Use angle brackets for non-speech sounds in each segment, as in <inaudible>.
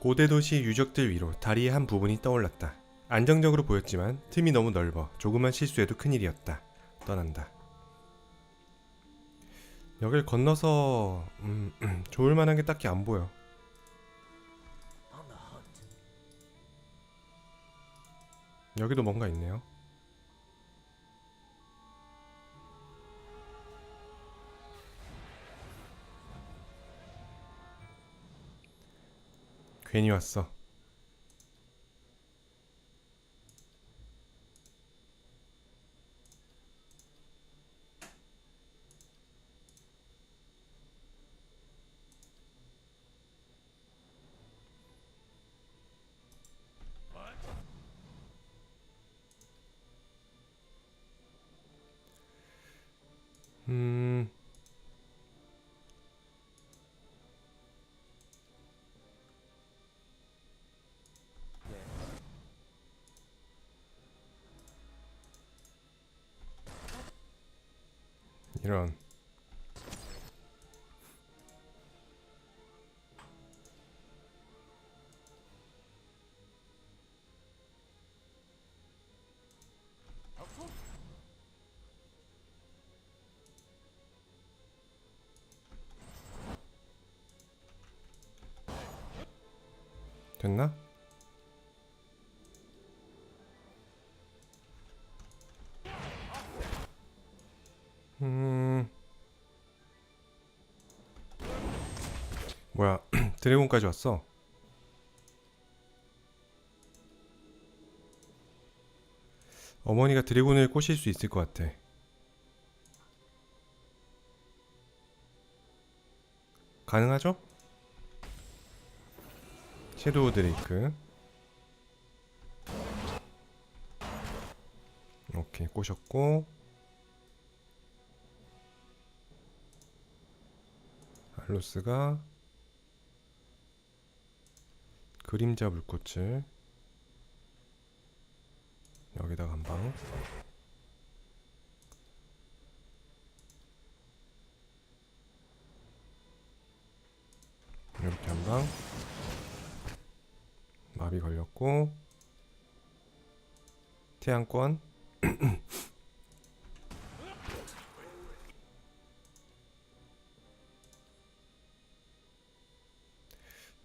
고대 도시 유적들 위로 다리의 한 부분이 떠올랐다. 안정적으로 보였지만 틈이 너무 넓어 조그만 실수에도 큰일이었다. 떠난다. 여길 건너서 음, 음, 좋을 만한 게 딱히 안 보여. 여기도 뭔가 있네요. 괜히 왔어. 음. 이런. 됐나? 드래곤까지 왔어. 어머니가 드래곤을 꼬실 수 있을 것 같아. 가능하죠? 섀도우 드레이크. 오케이, 꼬셨고. 알로스가 그림자 물꽃을 여기다가 한 방. 이렇게 한 방. 마비 걸렸고 <clears throat> 태양권 <clears throat>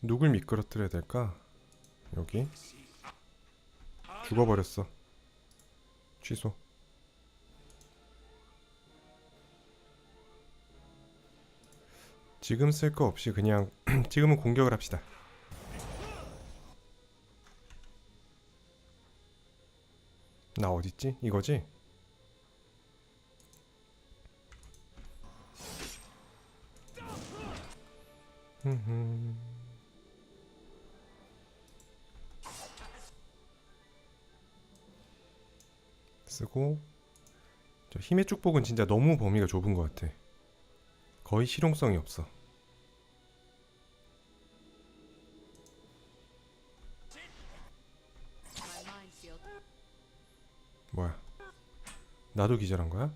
누굴 미끄러뜨려야 될까? 여기 죽어버렸어 취소 지금 쓸 거 없이 그냥 <clears throat> 지금은 공격을 합시다 나 어딨지? 이거지? 흠흠. 쓰고 저 힘의 축복은 진짜 너무 범위가 좁은 것 같아. 거의 실용성이 없어. 뭐야? 나도 기절한 거야?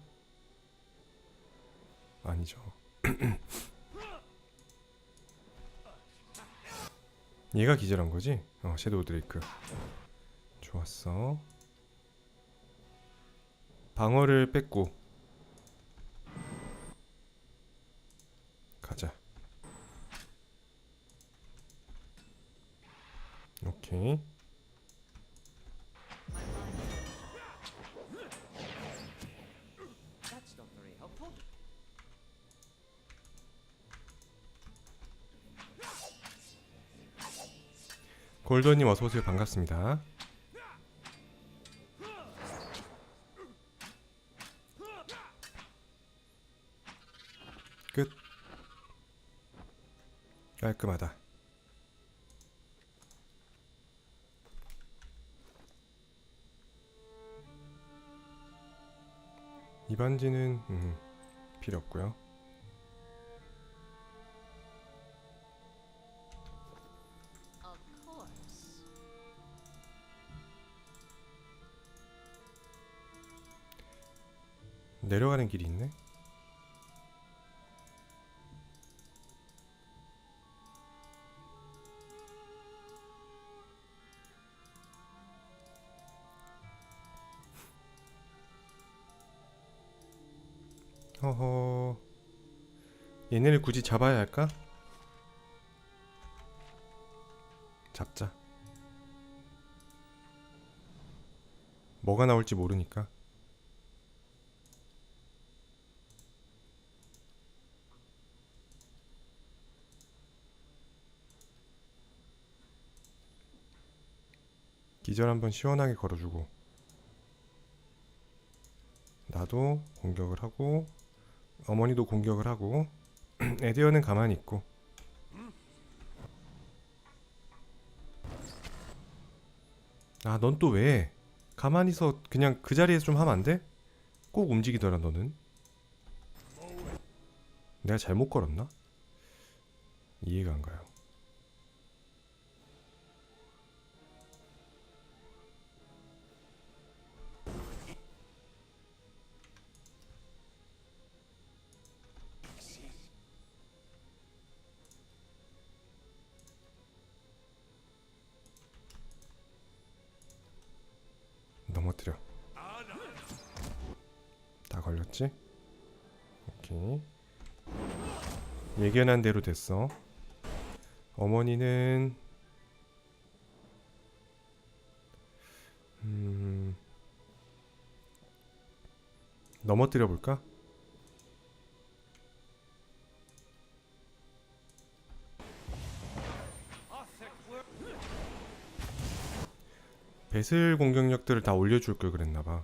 아니죠. <clears throat> 얘가 기절한 거지? 어, 섀도우 드레이크. 좋았어. 방어를 뺐고 가자. 오케이. 골더님 어서 오세요. 반갑습니다. 깔끔하다. 이 반지는 음, 필요 없고요. 내려가는 길이 있네. 잡아야 할까? 잡자. 뭐가 나올지 모르니까. 기절 한번 시원하게 걸어주고 나도 공격을 하고 어머니도 공격을 하고 <clears throat> 에디어는 가만히 있고 아 넌 또 왜? 가만히서 그냥 그 자리에서 좀 하면 안 돼? 꼭 움직이더라 너는 내가 잘못 걸었나? 이해가 안 가요 다 걸렸지? 오케이 예견한 대로 됐어 어머니는 음 넘어뜨려 볼까? 배슬 공격력들을 다 올려줄 걸 그랬나봐.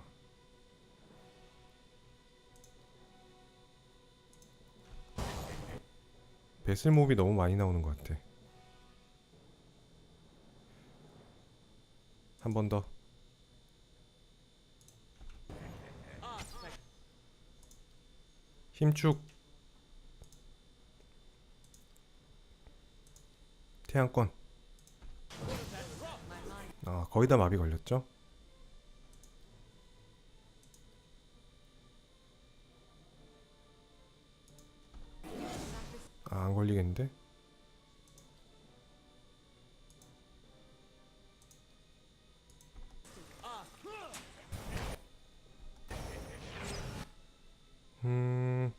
배슬 몹이 너무 많이 나오는 것 같아. 한 번 더. 힘축. 태양권. 아, 거의 다 마비 걸렸죠? 아, 안 걸리겠는데? 음.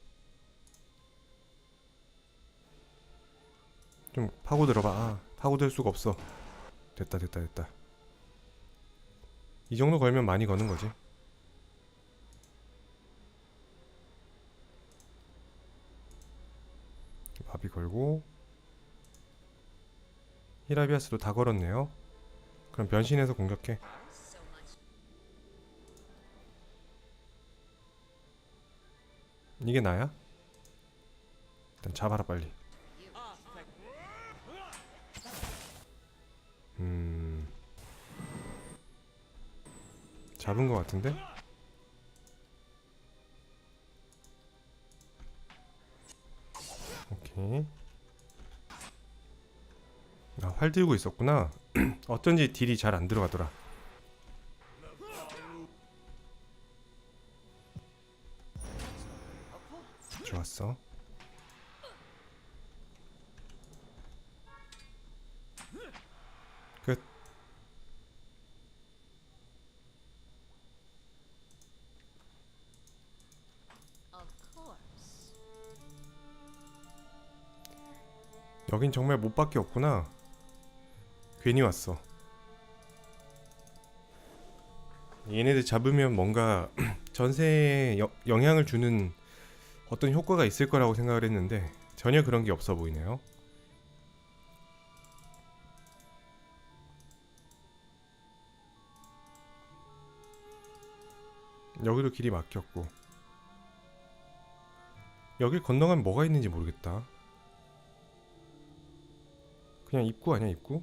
좀 파고 들어봐. 아, 파고들 수가 없어. 됐다, 됐다, 됐다. 이 정도 걸면 많이 거는 거지. 걸고 히라비아스도 다 걸었네요. 그럼 변신해서 공격해. 이게 나야? 일단 잡아라 빨리. 음. 잡은 것 같은데? 오케이. 아, 활 들고 있었구나. <clears throat> 어쩐지 딜이 잘 안 들어가더라. 좋았어. 끝. 여긴 정말 못 밖에 없구나. 괜히 왔어. 얘네들 잡으면 뭔가 <clears throat> 전세에 여- 영향을 주는 어떤 효과가 있을 거라고 생각을 했는데 전혀 그런 게 없어 보이네요. 여기도 길이 막혔고 여길 건너가면 뭐가 있는지 모르겠다. 그냥 입구 아니야 입구?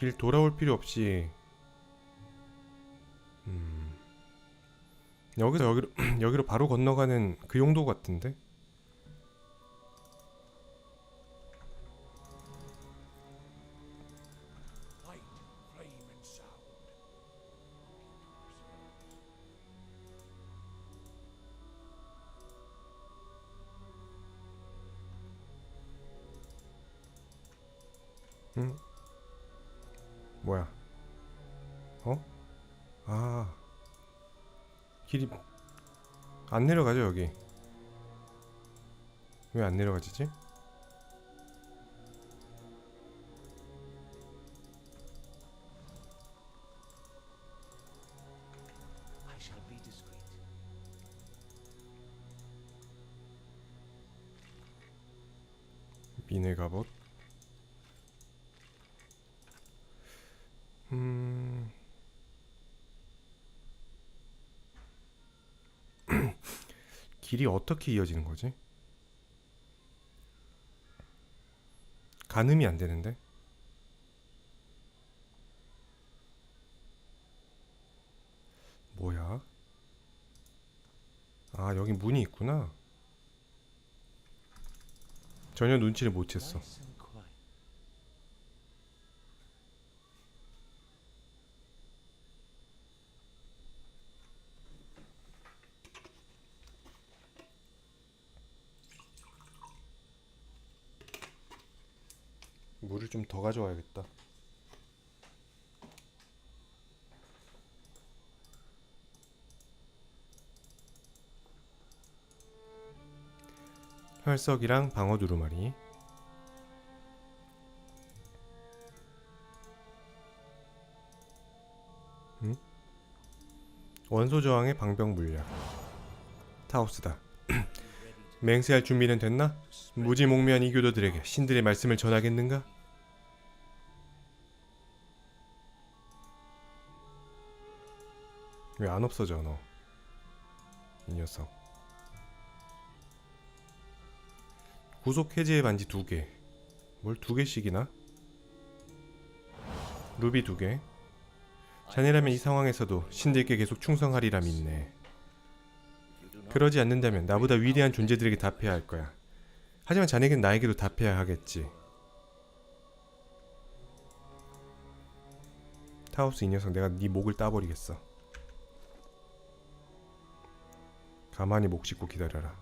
길 돌아올 필요 없이. 음. 여기서 여기로 <clears throat> 여기로 바로 건너가는 그 용도 같은데? light, 뭐야 어? 아 길이 안 내려가죠 여기 왜 안 내려가지지? 길이 어떻게 이어지는 거지? 가늠이 안 되는데 뭐야? 아 여기 문이 있구나 전혀 눈치를 못 챘어 물을 좀 더 가져와야겠다. 혈석이랑 방어 두루마리. 음? 원소 저항의 방병 물약. 타우스다. <clears throat> 맹세할 준비는 됐나? 무지몽매한 이 교도들에게 신들의 말씀을 전하겠는가? 왜 안 없어져 너? 이 녀석. 구속 해제의 반지 두 개. 뭘 두 개씩이나? 루비 두 개. 자네라면 이 상황에서도 신들께 계속 충성하리라 믿네. 그러지 않는다면 나보다 위대한 존재들에게 답해야 할 거야. 하지만 자네겐 나에게도 답해야 하겠지. 타우스 이 녀석 내가 네 목을 따버리겠어. 가만히 목 짚고 기다려라.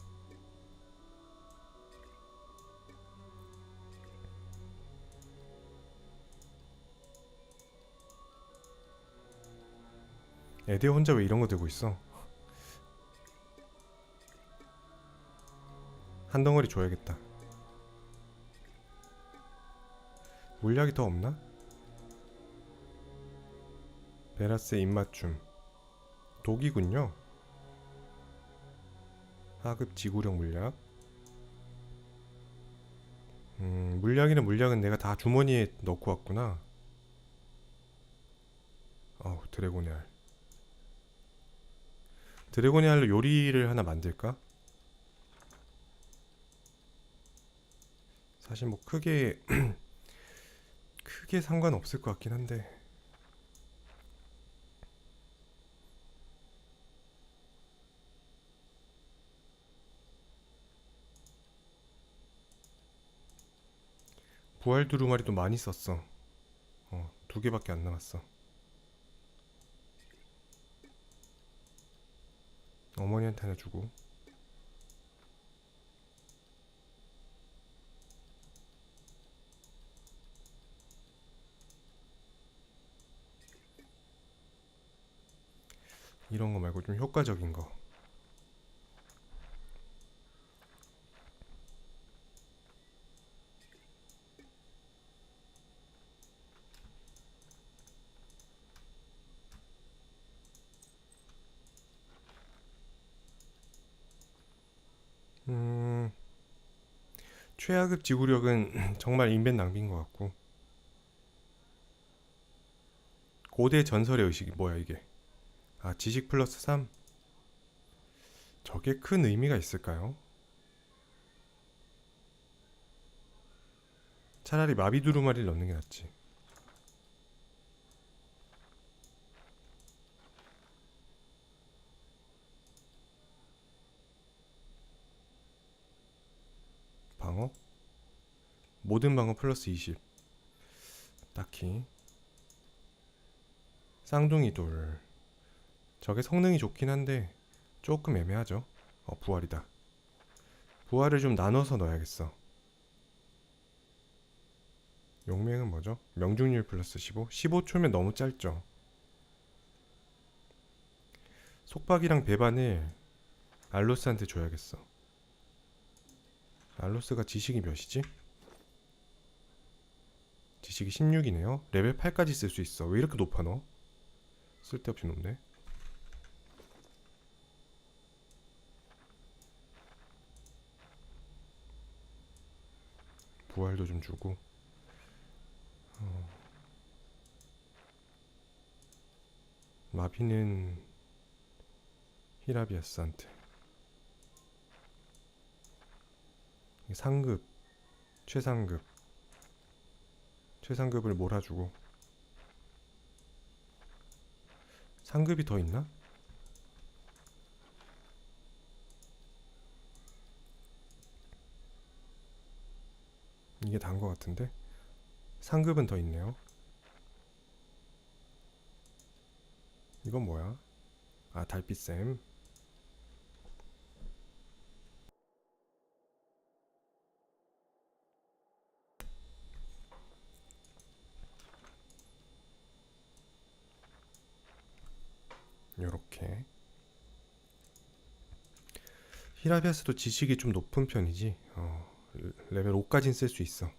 에데 혼자 왜 이런 거 들고 있어? 한 덩어리 줘야겠다. 물약이 더 없나? 베라스의 입맞춤. 독이군요. 하급 지구력 물약. 음, 물약이나 물약은 내가 다 주머니에 넣고 왔구나. 어우, 드래곤의 알. 드래곤의 알로 요리를 하나 만들까? 사실 뭐 크게 <clears throat> 크게 상관없을 것 같긴 한데. 부활 두루마리도 많이 썼어. 어, 두 개밖에 안 남았어. 어머니한테 하나 주고 이런 거 말고 좀 효과적인 거. 음, 최하급 지구력은 <clears throat> 정말 인벤 낭비인 것 같고 고대 전설의 의식이 뭐야 이게? 아, 지식 플러스 3? 저게 큰 의미가 있을까요? 차라리 마비 두루마리를 넣는 게 낫지. 방어? 모든 방어 플러스 20. 딱히. 쌍둥이 돌. 저게 성능이 좋긴 한데 조금 애매하죠. 어, 부활이다. 부활을 좀 나눠서 넣어야겠어. 용맹은 뭐죠? 명중률 플러스 15? 15초면 너무 짧죠. 속박이랑 배반을 알로스한테 줘야겠어. 알로스가 지식이 몇이지? 지식이 16이네요. 레벨 8까지 쓸 수 있어. 왜 이렇게 높아 너? 쓸데없이 높네. 부활도 좀 주고. 어. 마비는 히라비아스한테 상급 최상급 최상급을 몰아주고 상급이 더 있나? 이게 다인 것 같은데? 상급은 더 있네요. 이건 뭐야? 아 달빛샘. 요렇게. 히라비아스도 지식이 좀 높은 편이지? 어, 레벨 5까지는 쓸 수 있어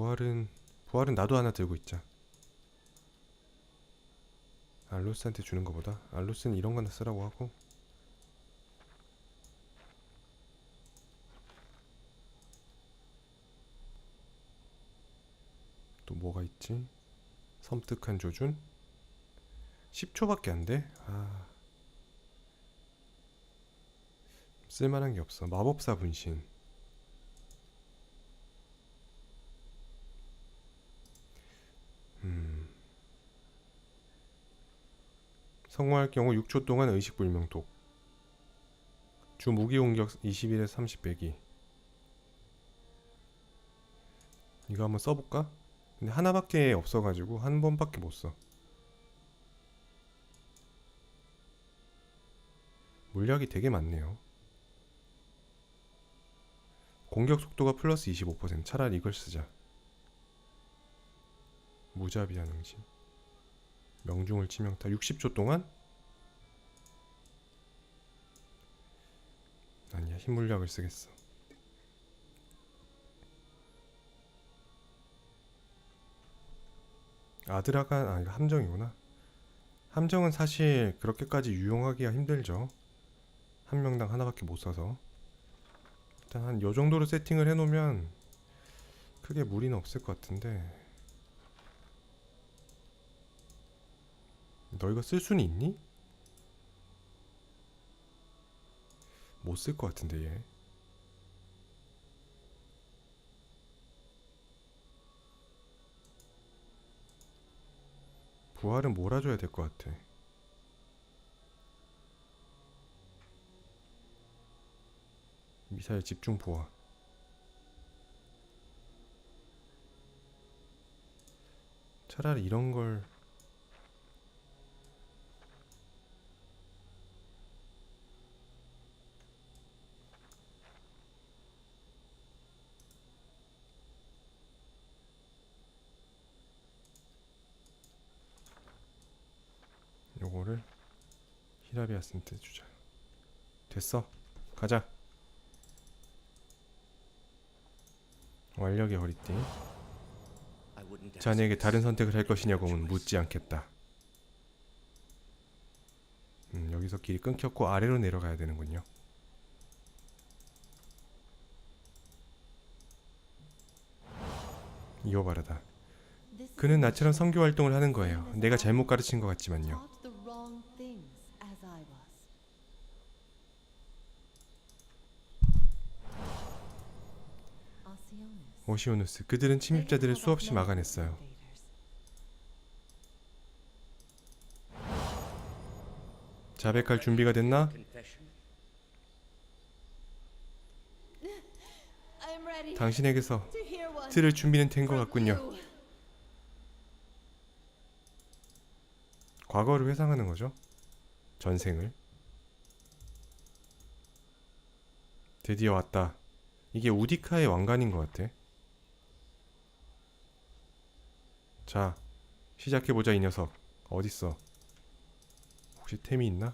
부활은 부활은 나도 하나 들고 있자. 알로스한테 주는 것보다 알로스는 이런 거나 쓰라고 하고. 또 뭐가 있지? 섬뜩한 조준? 10초밖에 안 돼? 아. 쓸만한 게 없어. 마법사 분신. 음. 성공할 경우 6초 동안 의식 불명독. 주 무기 공격 20일에 30 빼기. 이거 한번 써볼까? 근데 하나밖에 없어가지고 한 번밖에 못 써. 물약이 되게 많네요. 공격 속도가 플러스 25% 차라리 이걸 쓰자. 무자비한 응심 명중을 치명타 60초 동안 아니야 힘물약을 쓰겠어 아드라가 아 이거 함정이구나 함정은 사실 그렇게까지 유용하기가 힘들죠 한 명당 하나밖에 못 써서 일단 한 요 정도로 세팅을 해놓으면 크게 무리는 없을 것 같은데 너 이거 쓸 수는 있니? 못 쓸 것 같은데 얘. 부활은 몰아줘야 될 것 같아. 미사일 집중 포화. 차라리 이런 걸 요거를 히라비아스한테 주자. 됐어. 가자. 완력의 허리띠. 자네에게. 다른 선택을 할 것이냐고는 묻지 않겠다. 음, 여기서 길이 끊겼고 아래로 내려가야 되는군요. 이거 바르다. 그는 나처럼 선교 활동을 하는 거예요. 내가 잘못 가르친 것 같지만요. 오시오누스 그들은 침입자들을 수없이 막아냈어요. 자백할 준비가 됐나? 당신에게서 들을 준비는 된 것 같군요. 과거를 회상하는 거죠. 전생을. 드디어 왔다. 이게 우디카의 왕관인 것 같아. 자, 시작해보자 이 녀석. 어딨어? 혹시 템이 있나?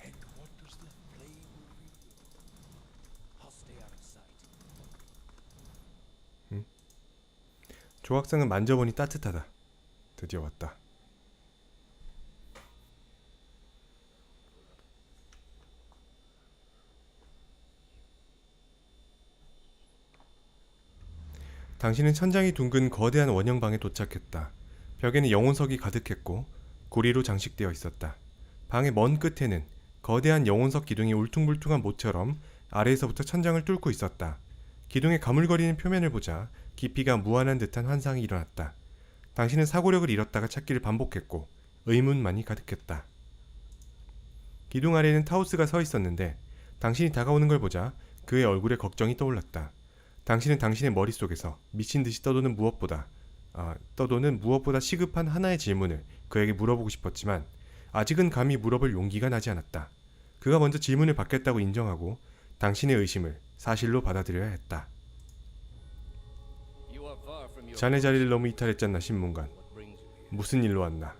Sight. 조각상은 만져보니 따뜻하다. 드디어 왔다. 당신은 천장이 둥근 거대한 원형방에 도착했다. 벽에는 영혼석이 가득했고 고리로 장식되어 있었다. 방의 먼 끝에는 거대한 영혼석 기둥이 울퉁불퉁한 모처럼 아래에서부터 천장을 뚫고 있었다. 기둥의 가물거리는 표면을 보자 깊이가 무한한 듯한 환상이 일어났다. 당신은 사고력을 잃었다가 찾기를 반복했고 의문만이 가득했다. 기둥 아래에는 타우스가 서 있었는데 당신이 다가오는 걸 보자 그의 얼굴에 걱정이 떠올랐다. 당신은 당신의 머릿속에서 미친 듯이 떠도는 무엇보다 아, 떠도는 무엇보다 시급한 하나의 질문을 그에게 물어보고 싶었지만 아직은 감히 물어볼 용기가 나지 않았다. 그가 먼저 질문을 받겠다고 인정하고 당신의 의심을 사실로 받아들여야 했다. 자네 자리를 너무 이탈했잖나 신문관. 무슨 일로 왔나?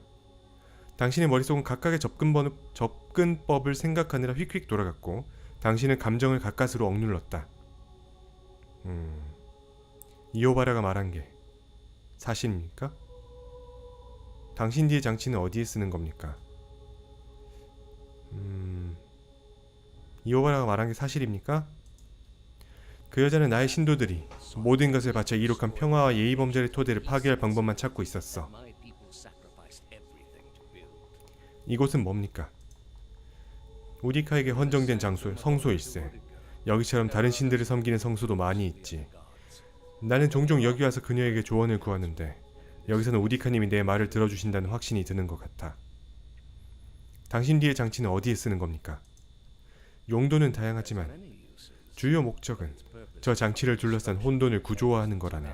당신의 머릿속은 각각의 접근번, 접근법을 생각하느라 휙휙 돌아갔고 당신은 감정을 가까스로 억눌렀다. 음, 이오바라가 말한 게 사실입니까? 당신 뒤의 장치는 어디에 쓰는 겁니까? 음, 이오바라가 말한 게 사실입니까? 그 여자는 나의 신도들이 모든 것을 바쳐 이룩한 평화와 예의 범절의 토대를 파괴할 방법만 찾고 있었어. 이곳은 뭡니까? 우디카에게 헌정된 장소 성소일세. 여기처럼 다른 신들을 섬기는 성소도 많이 있지. 나는 종종 여기 와서 그녀에게 조언을 구하는데 여기서는 우디카님이 내 말을 들어주신다는 확신이 드는 것 같아. 당신 뒤의 장치는 어디에 쓰는 겁니까? 용도는 다양하지만. 주요 목적은 저 장치를 둘러싼 혼돈을 구조화하는 거라네.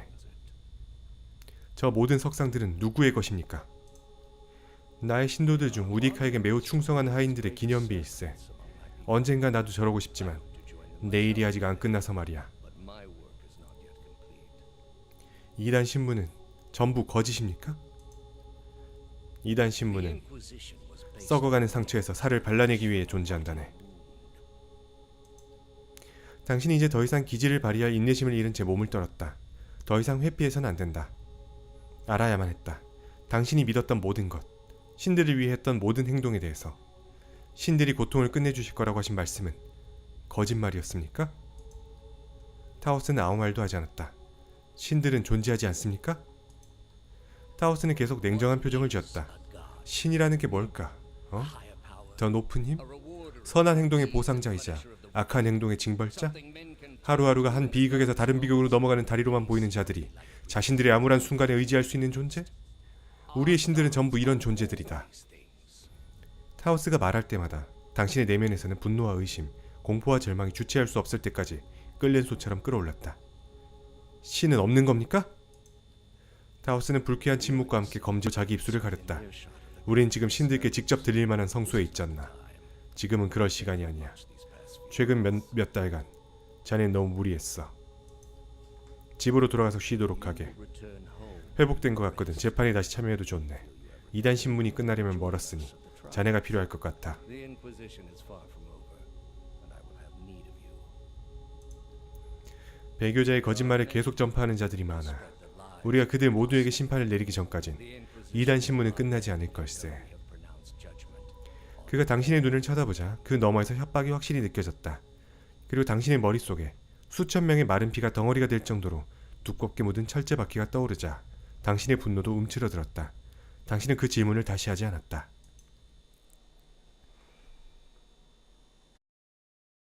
저 모든 석상들은 누구의 것입니까? 나의 신도들 중 우디카에게 매우 충성한 하인들의 기념비일세. 언젠가 나도 저러고 싶지만 내 일이 아직 안 끝나서 말이야. 이단 신문은 전부 거짓입니까? 이단 신문은 썩어가는 상처에서 살을 발라내기 위해 존재한다네. 당신이 이제 더 이상 기지를 발휘할 인내심을 잃은 채 몸을 떨었다. 더 이상 회피해서는 안 된다. 알아야만 했다. 당신이 믿었던 모든 것, 신들을 위해 했던 모든 행동에 대해서 신들이 고통을 끝내주실 거라고 하신 말씀은 거짓말이었습니까? 타오스는 아무 말도 하지 않았다. 신들은 존재하지 않습니까? 타오스는 계속 냉정한 표정을 지었다. 신이라는 게 뭘까? 어? 더 높은 힘? 선한 행동의 보상자이자 악한 행동의 징벌자? 하루하루가 한 비극에서 다른 비극으로 넘어가는 다리로만 보이는 자들이 자신들의 암울한 순간에 의지할 수 있는 존재? 우리의 신들은 전부 이런 존재들이다. 타우스가 말할 때마다 당신의 내면에서는 분노와 의심, 공포와 절망이 주체할 수 없을 때까지 끓는 소처럼 끓어올랐다. 신은 없는 겁니까? 타우스는 불쾌한 침묵과 함께 검지로 자기 입술을 가렸다. 우린 지금 신들께 직접 들릴 만한 성소에 있잖나. 지금은 그럴 시간이 아니야. 최근 몇, 몇 달간 자넨 너무 무리했어. 집으로 돌아가서 쉬도록 하게. 회복된 것 같거든. 재판에 다시 참여해도 좋네. 이단 신문이 끝나려면 멀었으니 자네가 필요할 것 같아. 배교자의 거짓말을 계속 전파하는 자들이 많아. 우리가 그들 모두에게 심판을 내리기 전까진 이단 신문은 끝나지 않을 judgment. 그가 당신의 눈을 쳐다보자 그 너머에서 협박이 확실히 느껴졌다. 그리고 당신의 머릿속에 수천 명의 마른 피가 덩어리가 될 정도로 두껍게 묻은 철제 바퀴가 떠오르자 당신의 분노도 움츠러들었다. 당신은 그 질문을 다시 하지 않았다.